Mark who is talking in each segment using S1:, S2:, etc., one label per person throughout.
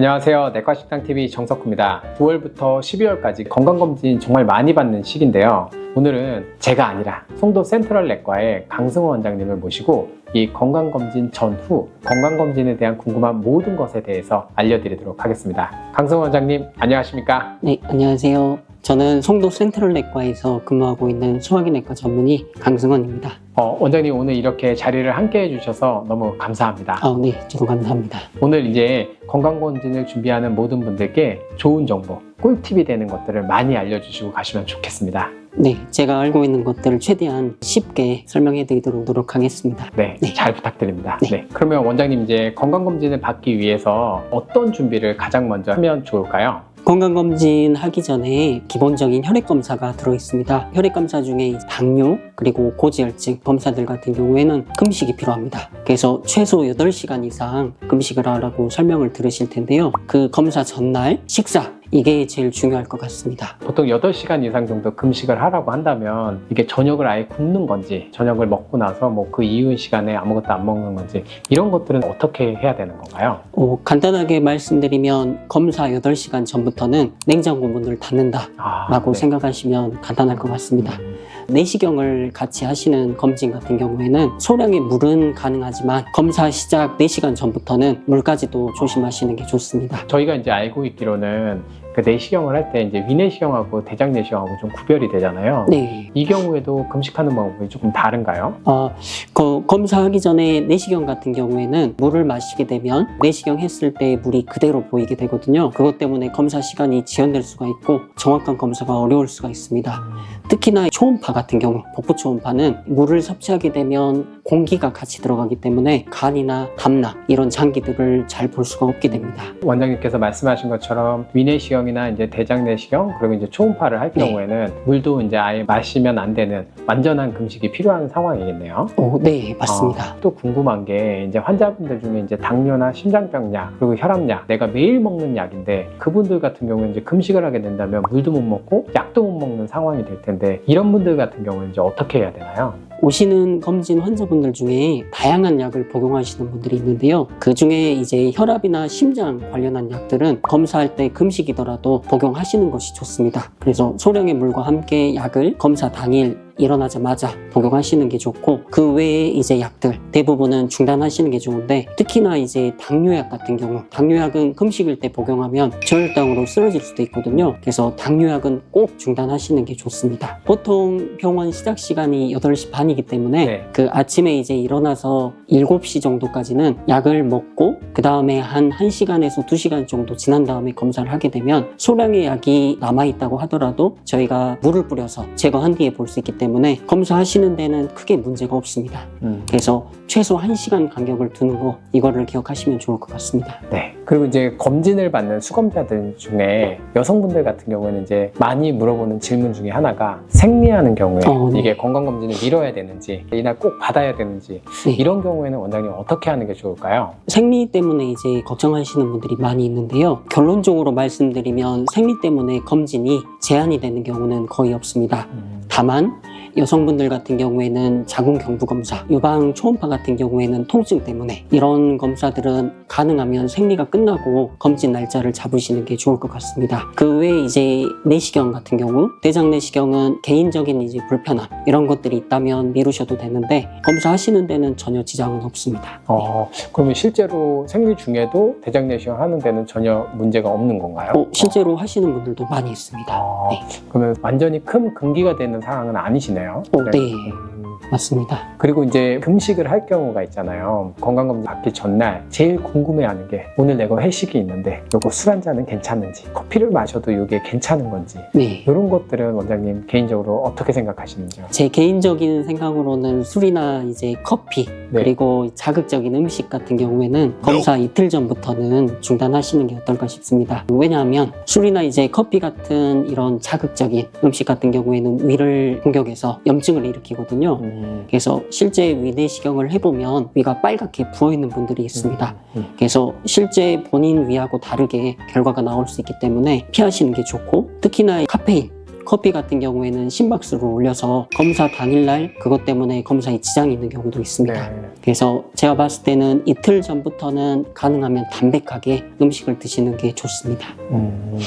S1: 안녕하세요. 내과식당TV 정석구입니다. 9월부터 12월까지 건강검진 정말 많이 받는 시기인데요. 오늘은 제가 아니라 송도 센트럴 내과의 강승호 원장님을 모시고 이 건강검진 전후 건강검진에 대한 궁금한 모든 것에 대해서 알려드리도록 하겠습니다. 강승호 원장님, 안녕하십니까?
S2: 네, 안녕하세요. 저는 송도 센트럴 내과에서 근무하고 있는 소화기내과 전문의 강승원입니다.
S1: 어, 원장님 오늘 이렇게 자리를 함께 해주셔서 너무 감사합니다.
S2: 아, 네, 저도 감사합니다.
S1: 오늘 이제 건강검진을 준비하는 모든 분들께 좋은 정보, 꿀팁이 되는 것들을 많이 알려주시고 가시면 좋겠습니다.
S2: 네, 제가 알고 있는 것들을 최대한 쉽게 설명해 드리도록 노력하겠습니다.
S1: 네,
S2: 네.
S1: 잘 부탁드립니다.
S2: 네.
S1: 네. 그러면 원장님 이제 건강검진을 받기 위해서 어떤 준비를 가장 먼저 하면 좋을까요?
S2: 건강검진 하기 전에 기본적인 혈액검사가 들어있습니다. 혈액검사 중에 당뇨, 그리고 고지혈증 검사들 같은 경우에는 금식이 필요합니다. 그래서 최소 8시간 이상 금식을 하라고 설명을 들으실 텐데요. 그 검사 전날 식사, 이게 제일 중요할 것 같습니다.
S1: 보통 8시간 이상 정도 금식을 하라고 한다면 이게 저녁을 아예 굶는 건지 저녁을 먹고 나서 뭐 그 이후 시간에 아무것도 안 먹는 건지 이런 것들은 어떻게 해야 되는 건가요?
S2: 어, 간단하게 말씀드리면 검사 8시간 전부터는 냉장고 문을 닫는다
S1: 아,
S2: 라고
S1: 네.
S2: 생각하시면 간단할 것 같습니다.
S1: 음,
S2: 내시경을 같이 하시는 검진 같은 경우에는 소량의 물은 가능하지만 검사 시작 4시간 전부터는 물까지도 조심하시는 게 좋습니다.
S1: 저희가 이제 알고 있기로는 그 내시경을 할 때 이제 위내시경하고 대장내시경하고 좀 구별이 되잖아요.
S2: 네.
S1: 이 경우에도 금식하는 방법이 조금 다른가요?
S2: 어, 그 검사하기 전에 내시경 같은 경우에는 물을 마시게 되면 내시경 했을 때 물이 그대로 보이게 되거든요. 그것 때문에 검사 시간이 지연될 수가 있고 정확한 검사가 어려울 수가 있습니다. 특히나 초음파 같은 경우, 복부 초음파는 물을 섭취하게 되면 공기가 같이 들어가기 때문에 간이나 담낭 이런 장기들을 잘 볼 수가 없게 됩니다.
S1: 원장님께서 말씀하신 것처럼 위내시경 이나 이제 대장 내시경 그리고 이제 초음파를 할
S2: 네.
S1: 경우에는 물도 이제 아예 마시면 안 되는 완전한 금식이 필요한 상황이겠네요.
S2: 오, 네, 맞습니다.
S1: 아, 또 궁금한 게 이제 환자분들 중에 이제 당뇨나 심장병 약 그리고 혈압약 내가 매일 먹는 약인데 그분들 같은 경우는 이제 금식을 하게 된다면 물도 못 먹고 약도 못 먹는 상황이 될 텐데 이런 분들 같은 경우는 이제 어떻게 해야 되나요?
S2: 오시는 검진 환자분들 중에 다양한 약을 복용하시는 분들이 있는데요. 그 중에 이제 혈압이나 심장 관련한 약들은 검사할 때 금식이더라도 복용하시는 것이 좋습니다. 그래서 소량의 물과 함께 약을 검사 당일 일어나자마자 복용하시는 게 좋고 그 외에 이제 약들 대부분은 중단하시는 게 좋은데 특히나 이제 당뇨약 같은 경우 당뇨약은 금식일 때 복용하면 저혈당으로 쓰러질 수도 있거든요. 그래서 당뇨약은 꼭 중단하시는 게 좋습니다. 보통 병원 시작 시간이 8시 반이기 때문에
S1: 네.
S2: 그 아침에 이제 일어나서 7시 정도까지는 약을 먹고 그 다음에 한 1시간에서 2시간 정도 지난 다음에 검사를 하게 되면 소량의 약이 남아있다고 하더라도 저희가 물을 뿌려서 제거한 뒤에 볼 수 있기 때문에 검사하시는 데는 크게 문제가 없습니다.
S1: 음.
S2: 그래서 최소 1시간 간격을 두는 거 이거를 기억하시면 좋을 것 같습니다.
S1: 네. 그리고 이제 검진을 받는 수검자들 중에 여성분들 같은 경우에는 이제 많이 물어보는 질문 중에 하나가 생리하는 경우에
S2: 어, 네.
S1: 이게 건강검진을 미뤄야 되는지 이날 꼭 받아야 되는지
S2: 네.
S1: 이런 경우에는 원장님 어떻게 하는 게 좋을까요?
S2: 생리 때문에 이제 걱정하시는 분들이 많이 있는데요. 결론적으로 말씀드리면 생리 때문에 검진이 제한이 되는 경우는 거의 없습니다. 다만 여성분들 같은 경우에는 자궁 경부 검사, 유방 초음파 같은 경우에는 통증 때문에 이런 검사들은 가능하면 생리가 끝나고 검진 날짜를 잡으시는 게 좋을 것 같습니다. 그 외에 이제 내시경 같은 경우, 대장 내시경은 개인적인 이제 불편함 이런 것들이 있다면 미루셔도 되는데 검사하시는 데는 전혀 지장은 없습니다.
S1: 어, 그러면 실제로 생리 중에도 대장 내시경 하는 데는 전혀 문제가 없는 건가요?
S2: 어, 실제로 하시는 분들도 많이 있습니다.
S1: 어,
S2: 네.
S1: 그러면 완전히 큰 금기가 되는 상황은 아니시네요.
S2: 어, 네.
S1: 음,
S2: 맞습니다.
S1: 그리고 이제 금식을 할 경우가 있잖아요. 건강검진 받기 전날 제일 궁금해하는 게 오늘 내가 회식이 있는데 요거 술 한 잔은 괜찮은지 커피를 마셔도 이게 괜찮은 건지
S2: 네.
S1: 이런 것들은 원장님 개인적으로 어떻게 생각하시는지요?
S2: 제 개인적인 생각으로는 술이나 이제 커피
S1: 네.
S2: 그리고 자극적인 음식 같은 경우에는 검사 이틀 전부터는 중단하시는 게 어떨까 싶습니다. 왜냐하면 술이나 이제 커피 같은 이런 자극적인 음식 같은 경우에는 위를 공격해서 염증을 일으키거든요.
S1: 음,
S2: 그래서 실제 위내시경을 해보면 위가 빨갛게 부어 있는 분들이 있습니다.
S1: 음,
S2: 그래서 실제 본인 위하고 다르게 결과가 나올 수 있기 때문에 피하시는 게 좋고 특히나 카페인 커피 같은 경우에는 심박수를 올려서 검사 당일날 그것 때문에 검사에 지장이 있는 경우도 있습니다.
S1: 네.
S2: 그래서 제가 봤을 때는 이틀 전부터는 가능하면 담백하게 음식을 드시는 게 좋습니다.
S1: 음,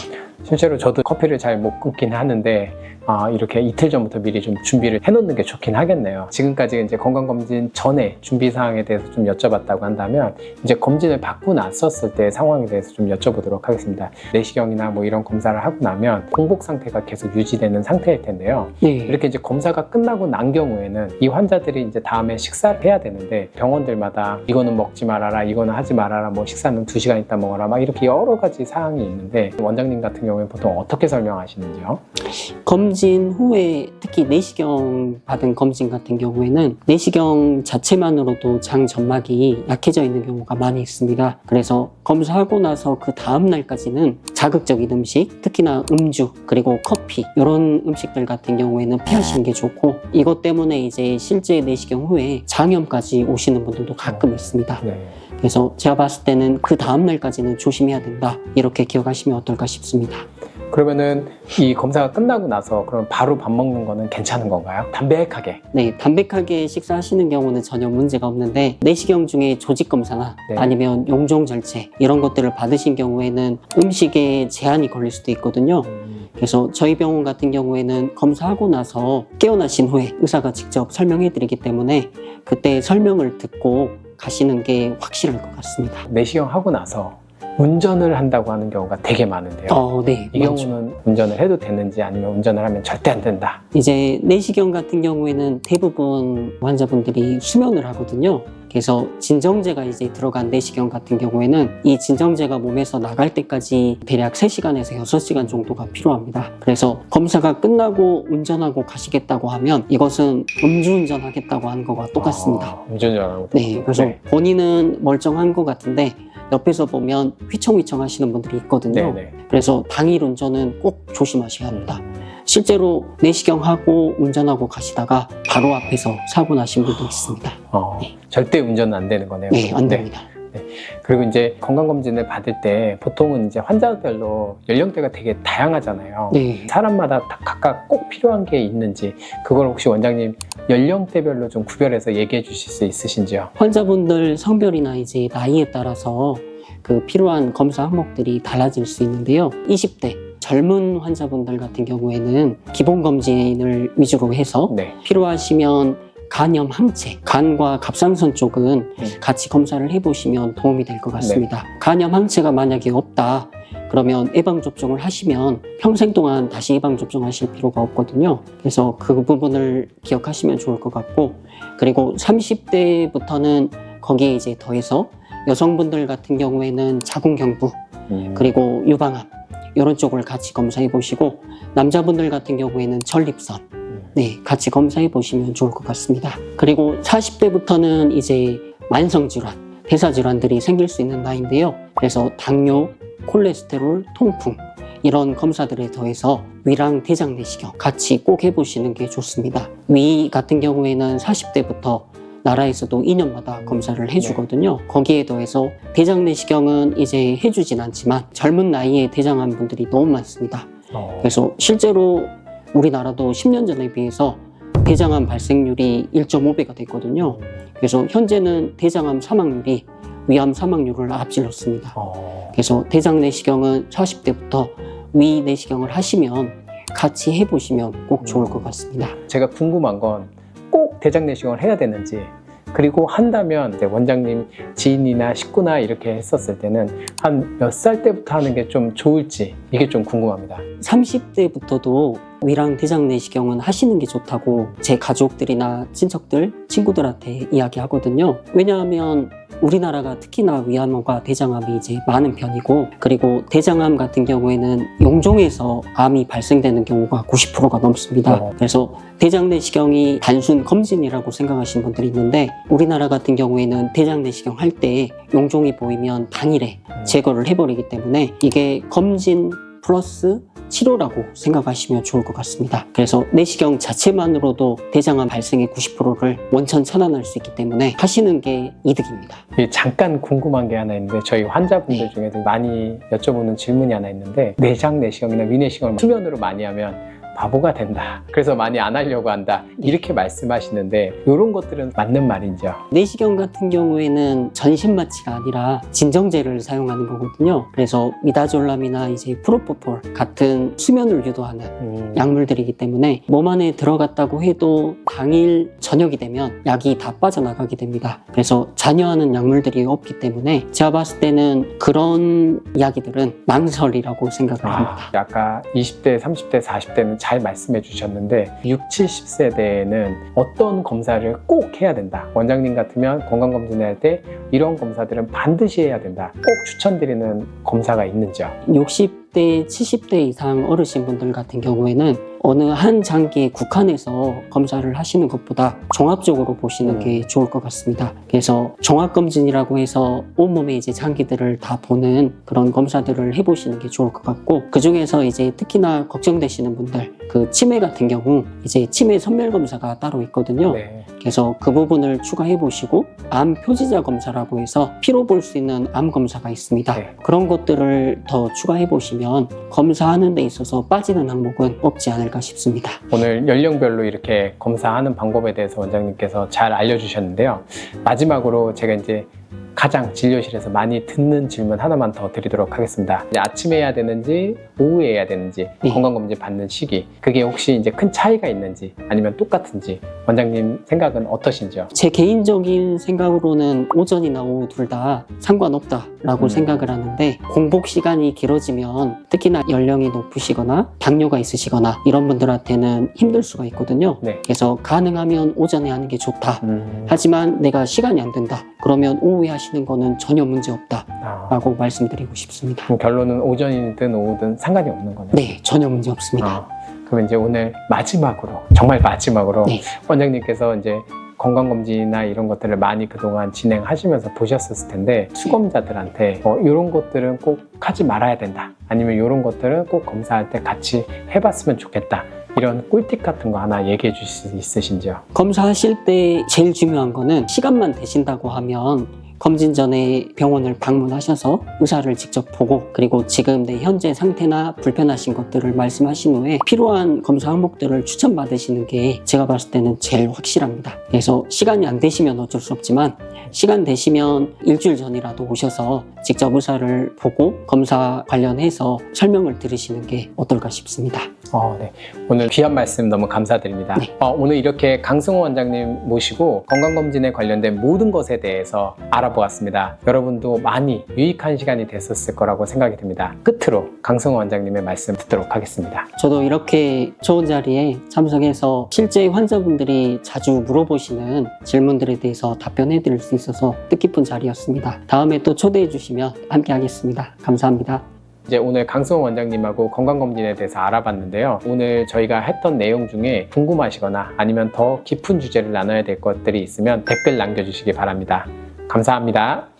S1: 실제로 저도 커피를 잘 못 끊긴 하는데 아, 이렇게 이틀 전부터 미리 좀 준비를 해놓는 게 좋긴 하겠네요. 지금까지 이제 건강검진 전에 준비 사항에 대해서 좀 여쭤봤다고 한다면 이제 검진을 받고 났었을 때 상황에 대해서 좀 여쭤보도록 하겠습니다. 내시경이나 뭐 이런 검사를 하고 나면 공복 상태가 계속 유지되는 상태일 텐데요.
S2: 네.
S1: 이렇게 이제 검사가 끝나고 난 경우에는 이 환자들이 이제 다음에 식사를 해야 되는데 병원들마다 이거는 먹지 말아라, 이거는 하지 말아라, 뭐 식사는 두 시간 있다 먹어라, 막 이렇게 여러 가지 사항이 있는데 원장님 같은 경우에 보통 어떻게 설명하시는지요?
S2: 검진 후에 특히 내시경 받은 검진 같은 경우에는 내시경 자체만으로도 장 점막이 약해져 있는 경우가 많이 있습니다. 그래서 검사하고 나서 그 다음 날까지는 자극적인 음식, 특히나 음주 그리고 커피 이런 음식들 같은 경우에는 피하시는 게 좋고 이것 때문에 이제 실제 내시경 후에 장염까지 오시는 분들도 가끔 있습니다.
S1: 네.
S2: 그래서 제가 봤을 때는 그 다음 날까지는 조심해야 된다 이렇게 기억하시면 어떨까 싶습니다.
S1: 그러면은 이 검사가 끝나고 나서 그럼 바로 밥 먹는 거는 괜찮은 건가요? 담백하게.
S2: 네, 담백하게 식사하시는 경우는 전혀 문제가 없는데 내시경 중에 조직 검사나
S1: 네.
S2: 아니면 용종 절제 이런 것들을 받으신 경우에는 음식에 제한이 걸릴 수도 있거든요. 그래서 저희 병원 같은 경우에는 검사하고 나서 깨어나신 후에 의사가 직접 설명해 드리기 때문에 그때 설명을 듣고 가시는 게 확실할 것 같습니다.
S1: 내시경 하고 나서 운전을 한다고 하는 경우가 되게 많은데요.
S2: 어, 네.
S1: 이
S2: 맞죠.
S1: 경우는 운전을 해도 되는지 아니면 운전을 하면 절대 안 된다.
S2: 이제 내시경 같은 경우에는 대부분 환자분들이 수면을 하거든요. 그래서 진정제가 이제 들어간 내시경 같은 경우에는 이 진정제가 몸에서 나갈 때까지 대략 3시간에서 6시간 정도가 필요합니다. 그래서 검사가 끝나고 운전하고 가시겠다고 하면 이것은 음주운전 하겠다고 하는 거와 똑같습니다.
S1: 아, 음주운전하고.
S2: 네, 그래서
S1: 네.
S2: 본인은 멀쩡한 것 같은데 옆에서 보면 휘청휘청 하시는 분들이 있거든요.
S1: 네네.
S2: 그래서 당일 운전은 꼭 조심하셔야 합니다. 실제로 내시경하고 운전하고 가시다가 바로 앞에서 사고 나신 분도 있습니다.
S1: 어,
S2: 네.
S1: 절대 운전은 안 되는 거네요.
S2: 네, 안 됩니다.
S1: 그리고 이제 건강검진을 받을 때 보통은 이제 환자별로 연령대가 되게 다양하잖아요.
S2: 네.
S1: 사람마다 다 각각 꼭 필요한 게 있는지 그걸 혹시 원장님 연령대별로 좀 구별해서 얘기해 주실 수 있으신지요?
S2: 환자분들 성별이나 이제 나이에 따라서 그 필요한 검사 항목들이 달라질 수 있는데요. 20대 젊은 환자분들 같은 경우에는 기본 검진을 위주로 해서
S1: 네.
S2: 필요하시면 간염 항체, 간과 갑상선 쪽은
S1: 음.
S2: 같이 검사를 해보시면 도움이 될 것 같습니다. 간염 항체가 만약에 없다, 그러면 예방접종을 하시면 평생 동안 다시 예방접종하실 필요가 없거든요. 그래서 그 부분을 기억하시면 좋을 것 같고, 그리고 30대부터는 거기에 이제 더해서 여성분들 같은 경우에는 자궁경부,
S1: 음.
S2: 그리고 유방암, 이런 쪽을 같이 검사해 보시고, 남자분들 같은 경우에는 전립선,
S1: 음.
S2: 네, 같이 검사해 보시면 좋을 것 같습니다. 그리고 40대부터는 이제 만성 질환, 대사 질환들이 생길 수 있는 나이인데요. 그래서 당뇨, 콜레스테롤, 통풍, 이런 검사들에 더해서 위랑 대장 내시경 같이 꼭 해보시는 게 좋습니다. 위 같은 경우에는 40대부터 나라에서도 2년마다 검사를 해주거든요. 거기에 더해서 대장 내시경은 이제 해주진 않지만 젊은 나이에 대장암 분들이 너무 많습니다.
S1: 어.
S2: 그래서 실제로 우리나라도 10년 전에 비해서 대장암 발생률이 1.5배가 됐거든요. 그래서 현재는 대장암 사망률이 위암 사망률을 앞질렀습니다.
S1: 어.
S2: 그래서 대장 내시경은 40대부터 위 내시경을 하시면 같이 해보시면 꼭 좋을 것 같습니다.
S1: 제가 궁금한 건 꼭 대장 내시경을 해야 되는지 그리고 한다면 원장님 지인이나 식구나 이렇게 했었을 때는 한 몇 살 때부터 하는 게 좀 좋을지 이게 좀 궁금합니다.
S2: 30대부터도 위랑 대장 내시경은 하시는 게 좋다고 제 가족들이나 친척들, 친구들한테 이야기하거든요. 왜냐하면 우리나라가 특히나 위암과 대장암이 이제 많은 편이고 그리고 대장암 같은 경우에는 용종에서 암이 발생되는 경우가 90%가 넘습니다.
S1: 어.
S2: 그래서 대장 내시경이 단순 검진이라고 생각하시는 분들이 있는데 우리나라 같은 경우에는 대장 내시경 할 때 용종이 보이면 당일에
S1: 음.
S2: 제거를 해버리기 때문에 이게 검진 플러스 치료라고 생각하시면 좋을 것 같습니다. 그래서 내시경 자체만으로도 대장암 발생의 90%를 원천 차단할 수 있기 때문에 하시는 게 이득입니다.
S1: 예, 잠깐 궁금한 게 하나 있는데 저희 환자분들 중에도 많이 여쭤보는 질문이 하나 있는데 내장 내시경이나 위내시경을 수면으로 많이 하면 바보가 된다. 그래서 많이 안 하려고 한다. 이렇게 말씀하시는데 이런 것들은 맞는 말이죠.
S2: 내시경 같은 경우에는 전신 마취가 아니라 진정제를 사용하는 거거든요. 그래서 미다졸람이나 이제 프로포폴 같은 수면을 유도하는
S1: 음,
S2: 약물들이기 때문에 몸 안에 들어갔다고 해도 당일 저녁이 되면 약이 다 빠져나가게 됩니다. 그래서 잔여하는 약물들이 없기 때문에 제가 봤을 때는 그런 이야기들은 망설이라고 생각을 합니다.
S1: 아, 아까 20대, 30대, 40대는 잘 말씀해 주셨는데 6, 70세대는 어떤 검사를 꼭 해야 된다. 원장님 같으면 건강검진할 때 이런 검사들은 반드시 해야 된다. 꼭 추천드리는 검사가 있는지요?
S2: 60대, 70대 이상 어르신분들 같은 경우에는 어느 한 장기에 국한해서 검사를 하시는 것보다 종합적으로 보시는
S1: 음.
S2: 게 좋을 것 같습니다. 그래서 종합검진이라고 해서 온몸의 이제 장기들을 다 보는 그런 검사들을 해보시는 게 좋을 것 같고 그 중에서 이제 특히나 걱정되시는 분들 그 치매 같은 경우 이제 치매 선멸 검사가 따로 있거든요.
S1: 네.
S2: 그래서 그 부분을 추가해 보시고 암 표지자 검사라고 해서 피로 볼 수 있는 암 검사가 있습니다.
S1: 네.
S2: 그런 것들을 더 추가해 보시면 검사하는 데 있어서 빠지는 항목은 없지 않을까 싶습니다.
S1: 오늘 연령별로 이렇게 검사하는 방법에 대해서 원장님께서 잘 알려주셨는데요. 마지막으로 제가 이제 가장 진료실에서 많이 듣는 질문 하나만 더 드리도록 하겠습니다. 이제 아침에 해야 되는지 오후에 해야 되는지
S2: 네.
S1: 건강검진 받는 시기 그게 혹시 이제 큰 차이가 있는지 아니면 똑같은지 원장님 생각은 어떠신지요?
S2: 제 개인적인 생각으로는 오전이나 오후 둘 다 상관없다라고
S1: 음.
S2: 생각을 하는데 공복 시간이 길어지면 특히나 연령이 높으시거나 당뇨가 있으시거나 이런 분들한테는 힘들 수가 있거든요.
S1: 네.
S2: 그래서 가능하면 오전에 하는 게 좋다.
S1: 음,
S2: 하지만 내가 시간이 안 된다. 그러면 오후에 하시 는 거는 전혀 문제 없다라고
S1: 아,
S2: 말씀드리고 싶습니다.
S1: 그럼 결론은 오전이든 오후든 상관이 없는 거네요.
S2: 네, 전혀 문제 없습니다.
S1: 아, 그럼 이제 오늘 마지막으로 정말 마지막으로
S2: 네.
S1: 원장님께서 이제 건강검진이나 이런 것들을 많이 그동안 진행하시면서 보셨을 텐데 수검자들한테 어, 이런 것들은 꼭 하지 말아야 된다 아니면 이런 것들은 꼭 검사할 때 같이 해봤으면 좋겠다 이런 꿀팁 같은 거 하나 얘기해 주실 수 있으신지요?
S2: 검사하실 때 제일 중요한 거는 시간만 되신다고 하면 검진 전에 병원을 방문하셔서 의사를 직접 보고 그리고 지금 내 현재 상태나 불편하신 것들을 말씀하신 후에 필요한 검사 항목들을 추천받으시는 게 제가 봤을 때는 제일 확실합니다. 그래서 시간이 안 되시면 어쩔 수 없지만 시간 되시면 일주일 전이라도 오셔서 직접 의사를 보고 검사 관련해서 설명을 들으시는 게 어떨까 싶습니다.
S1: 어, 네. 오늘 귀한 말씀 너무 감사드립니다.
S2: 네.
S1: 어, 오늘 이렇게 강승호 원장님 모시고 건강검진에 관련된 모든 것에 대해서 알아 보았습니다. 여러분도 많이 유익한 시간이 됐었을 거라고 생각이 듭니다. 끝으로 강승호 원장님의 말씀 듣도록 하겠습니다.
S2: 저도 이렇게 좋은 자리에 참석해서 실제 환자분들이 자주 물어보시는 질문들에 대해서 답변해 드릴 수 있어서 뜻깊은 자리였습니다. 다음에 또 초대해 주시면 함께 하겠습니다. 감사합니다.
S1: 이제 오늘 강승호 원장님하고 건강검진에 대해서 알아봤는데요. 오늘 저희가 했던 내용 중에 궁금하시거나 아니면 더 깊은 주제를 나눠야 될 것들이 있으면 댓글 남겨주시기 바랍니다. 감사합니다.